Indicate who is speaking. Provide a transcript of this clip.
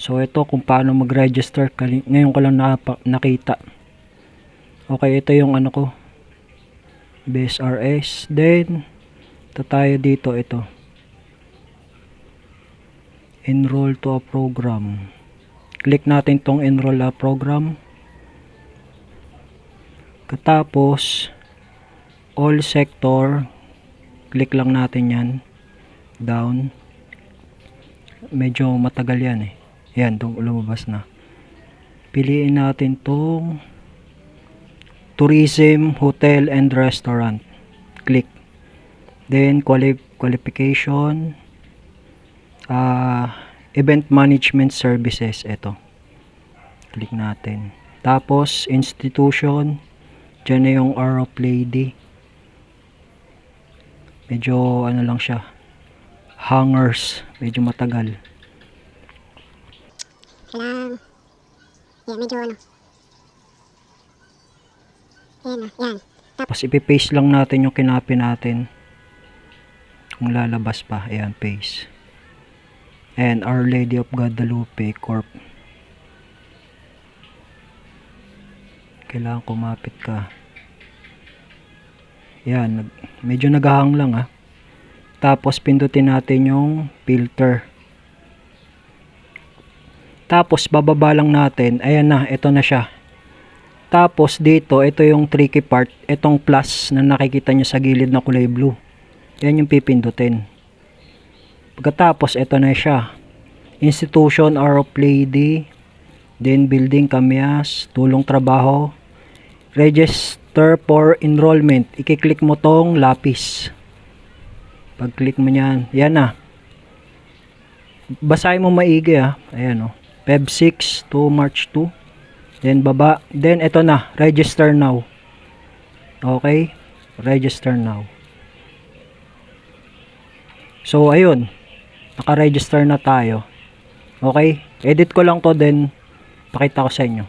Speaker 1: So ito kung paano mag-register ngayon ko lang nakita. Okay, ito yung ano ko. BSRS. Then ito tayo dito ito. Enroll to a program. Click natin tong enroll a program. Katapos all sector click lang natin yan down medyo matagal yan eh yan dum- lumabas na. Piliin natin tong tourism hotel and restaurant. Click. Then quali- qualification. Ah event management services. Ito click natin. Tapos institution. Dyan na yung R of Lady medyo ano lang siya. Hangers medyo matagal
Speaker 2: Kailangan, yan, medyo ano. Yan na, yan.
Speaker 1: tapos ipipaste lang natin yung kinapi natin. Kung lalabas pa ayan paste. And Our Lady of Guadalupe Corp. Kailangan kumapit ka. Yan nag- medyo naghahang lang ah. Tapos pindutin natin yung filter tapos bababa lang natin ayan na ito na siya tapos dito, ito yung tricky part. Itong plus na nakikita nyo sa gilid na kulay blue. Yan yung pipindutin. Pagkatapos, ito na siya. Institution, R of Lady. Then, building, kamyas. Tulong trabaho. Register for enrollment. Ikiklik mo tong lapis. Pag-click mo yan. Yan na. Basahin mo maigi ah. Ayan oh. Feb 6 to March 2. Then baba. Then ito na, register now. Okay? Register now. So ayun. Naka-register na tayo. Okay? Edit ko lang to then pakita ko sa inyo.